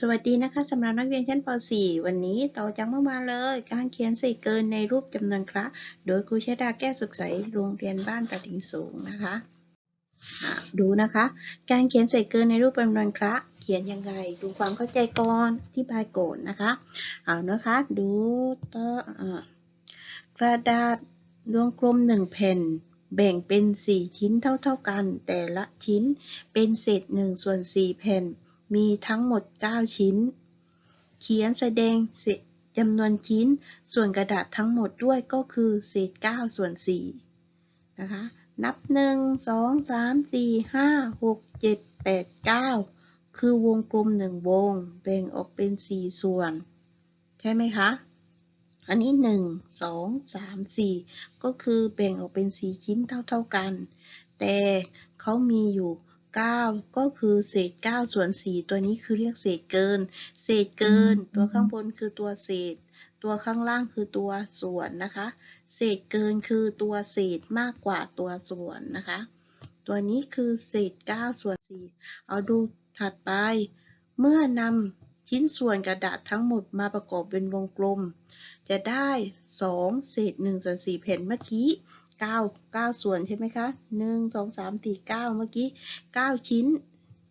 สวัสดีนะคะสำหรับนักเรียนชั้นป .4 วันนี้ต่อจากเมื่อวานเลย การเขียนเศษเกินในรูปจำนวนคระโดยครูชดาแก้วสุขใสโรงเรียนบ้านตะถิงสูงนะคะดูนะคะ การเขียนเศษเกินในรูปจำนวนคระเขียนยังไง ดูความเข้าใจก่อนที่บายโกนนะคะเอานะคะดูต่อกระดาษดวงกลมหนึ่งแผ่นแบ่งเป็น 4 ชิ้นเท่าๆกัน แต่ละชิ้นเป็นเศษ1ส่วน4แผ่น มีทั้งหมด 9 ชิ้น เขียนแสดงจำนวนชิ้น ส่วนกระดาษทั้งหมดด้วยก็คือเศษ 9 ส่วน4นะคะ นับ 1 2 3 4 5 6 7 8 9 คือวงกลม 1 วง แบ่งออกเป็น 4 ส่วน ใช่ไหมคะ อันนี้ 1 2 3 4 ก็คือแบ่งออกเป็น 4 ชิ้นเท่า ๆกัน แต่เขามีอยู่ 9 ก็คือเศษ 9 ส่วน 4 ตัวนี้คือเรียกเศษเกิน เศษเกิน ตัวข้างบนคือตัวเศษ ตัวข้างล่างคือตัวส่วนนะคะ เศษเกินคือตัวเศษมากกว่าตัวส่วนนะคะ ตัวนี้คือเศษ 9 ส่วน 4 เอาดูถัดไป เมื่อนำชิ้นส่วนกระดาษทั้งหมดมาประกอบเป็นวงกลม จะได้ 2 เศษ1ส่วน4แผ่นเมื่อกี้ 9 9 ส่วนใช่ไหมคะ 1 2 3 4 9 เมื่อกี้ 9 ชิ้น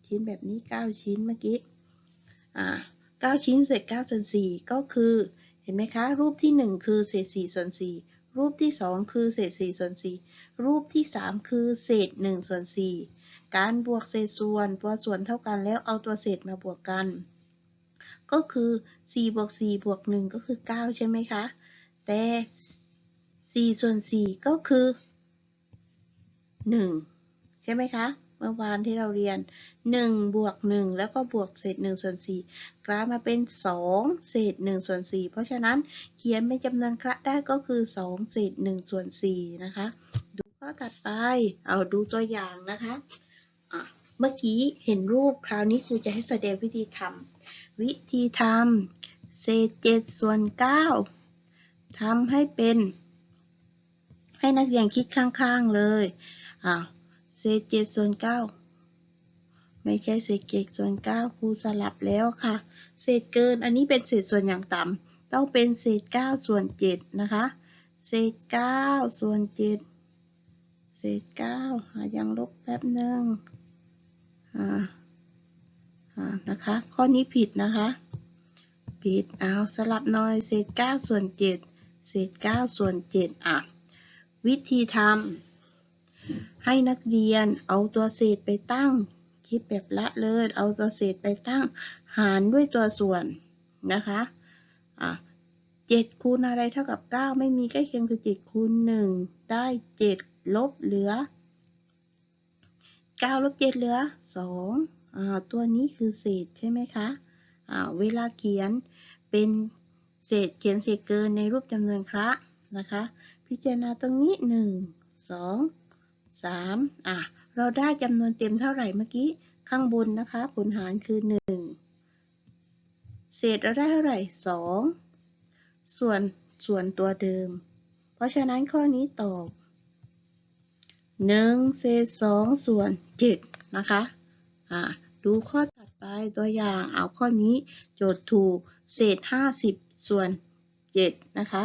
ชิ้นแบบนี้ 9 ชิ้นเมื่อกี้ อ่า 9 ชิ้นเศษ9ส่วน4ก็คือ เห็นไหมคะ รูปที่ 1 คือเศษ4ส่วน4รูปที่ 2 คือเศษ4ส่วน4รูปที่ 3 คือเศษ1ส่วน4การบวกเศษส่วนตัวส่วนเท่ากันแล้วเอาตัวเศษมาบวกกัน ก็คือ 4 บวก 4 บวก 1 ก็คือ 9 ใช่ไหมคะ แต่ 4 ส่วน 4 ก็คือ 1 ใช่ไหมคะ เมื่อวานที่เราเรียน 1 บวก 1 แล้วก็บวกเศษ 1 ส่วน 4 กลายมาเป็น 2 เศษ 1 ส่วน 4 เพราะฉะนั้นเขียนเป็นจำนวนคระได้ก็คือ 2 เศษ 1 ส่วน 4 นะคะ ดูข้อถัดไป เอาดูตัวอย่างนะคะะเมื่อกี้เห็นรูปคราวนี้ครูจะให้แสดงวิธีทำวิธีทำเศษ 7 ส่วน 9ทำให้เป็น ให้นักเรียนคิดข้างๆเลยอ่าเศษ7ส่วน9ไม่ใช่เศษ7ส่วน9ครูสลับแล้วค่ะ เศษเกินอันนี้เป็นเศษส่วนอย่างต่ำต้องเป็นเศษ9ส่วน7นะคะ เศษ9ส่วน7เศษ9หายังลบแป๊บหนึ่งอ่าอ่านะคะ ข้อนี้ผิดนะคะผิดเอาสลับหน่อยเศษ9ส่วน7เศษ9ส่วน7อะ วิธีทำให้นักเรียนเอาตัวเศษไปตั้ง คิดแบบละเลยเอาตัวเศษไปตั้ง หารด้วยตัวส่วนนะคะอะ7คูณอะไรเท่ากับ 9 ไม่มีใกล้เคียงคือ7คูณ1 ได้ 7 ลบเหลือ 9 ลบ 7 เหลือ 2อ่าตัวนี้คือเศษใช่ไหมคะอ่าเวลาเขียนเป็นเศษเขียนเศษเกินในรูปจำนวนคระนะคะ พิจารณาตรงนี้ 1 2 3อะ เราได้จำนวนเต็มเท่าไหร่เมื่อกี้ ข้างบนนะคะ ผลหารคือ 1 เศษเราได้เท่าไหร่ 2 ส่วนส่วนตัวเดิม เพราะฉะนั้นข้อนี้ตอบ 1 เศษ 2 ส่วน 7 นะคะอ่าดูข้อถัดไปตัวอย่างเอาข้อนี้โจทย์ถูกเศษ 50 ส่วน 7 นะคะ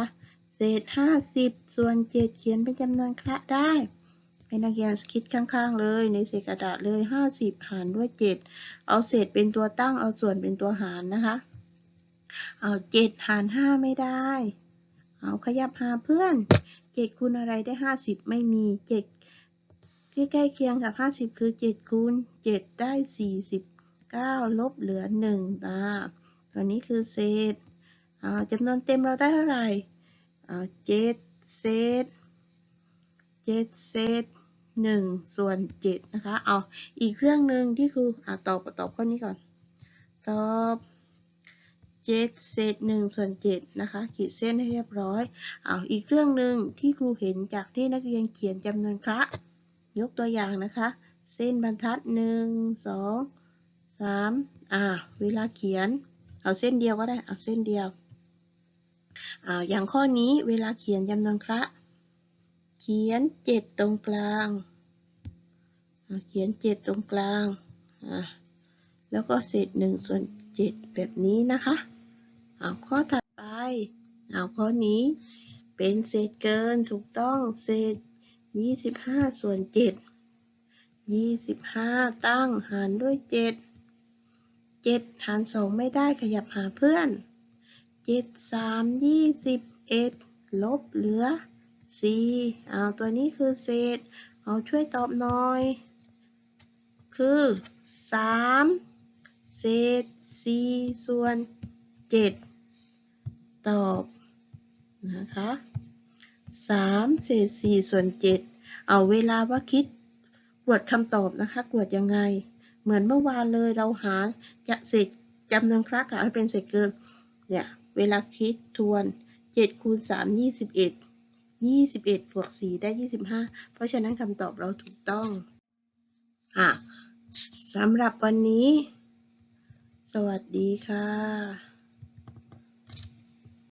เศษ 50 ส่วน 7 เขียนเป็นจำนวนคระได้ให้นักเรียนคิดข้างๆ เลยในเศษกระดาษเลย 50 หารด้วย 7 เอาเศษเป็นตัวตั้งเอาส่วนเป็นตัวหารนะคะ เอา 7 หาร 5 ไม่ได้ เอาขยับหาเพื่อน 7 คูณอะไรได้ 50 ไม่มี 7 ที่ใกล้เคียงกับ 50 คือ 7 คูณ 7 ได้ 49 ลบเหลือ1นะตัวนี้คือเศษจำนวนเต็มเราได้เท่าไหร่ 7เศษ7เศษ1ส่วน7นะคะ เอาอีกเรื่องหนึ่งที่ครูอ่าตอบตอบข้อนี้ก่อน ตอบ7เศษ1ส่วน7นะคะ ขีดเส้นให้เรียบร้อย เอาอีกเรื่องหนึ่งที่ครูเห็นจากที่นักเรียนเขียนจำนวนคระยกตัวอย่างนะคะ เส้นบรรทัด1 2 3อ่า เวลาเขียน เอาเส้นเดียวก็ได้ เอาเส้นเดียว อย่างข้อนี้เวลาเขียนจำนวนคระ เขียน7ตรงกลาง เขียน7ตรงกลาง แล้วก็เศษหนึ่งส่วนเจ็ดแบบนี้นะคะเอาข้อถัดไปเอาข้อนี้เป็นเศษเกินถูกต้องเศษยี่สิบห้าส่วนเจ็ดยี่สิบห้าตั้งหารด้วยเจ็ดเจ็ดหารสองไม่ได้ขยับหาเพื่อน เจ็ดสามยี่สิบเอ็ดลบเหลือสี่เอาตัวนี้คือเศษ เอาช่วยตอบหน่อย คือสามเศษสี่ส่วนเจ็ดตอบนะคะสามเศษสี่ส่วนเจ็ดเอาเวลาว่าคิดกวดคำตอบนะคะกวดยังไง เหมือนเมื่อวานเลยเราหาจะเศษจำนวนครั้งให้เป็นเศษเกินเนี่ย เวลาคิดทวนเจ็ดคูณสามยี่สิบเอ็ดยี่สิบเอ็ดบวกสี่ได้ยี่สิบห้าเพราะฉะนั้นคำตอบเราถูกต้องอะสำหรับวันนี้ สวัสดีค่ะ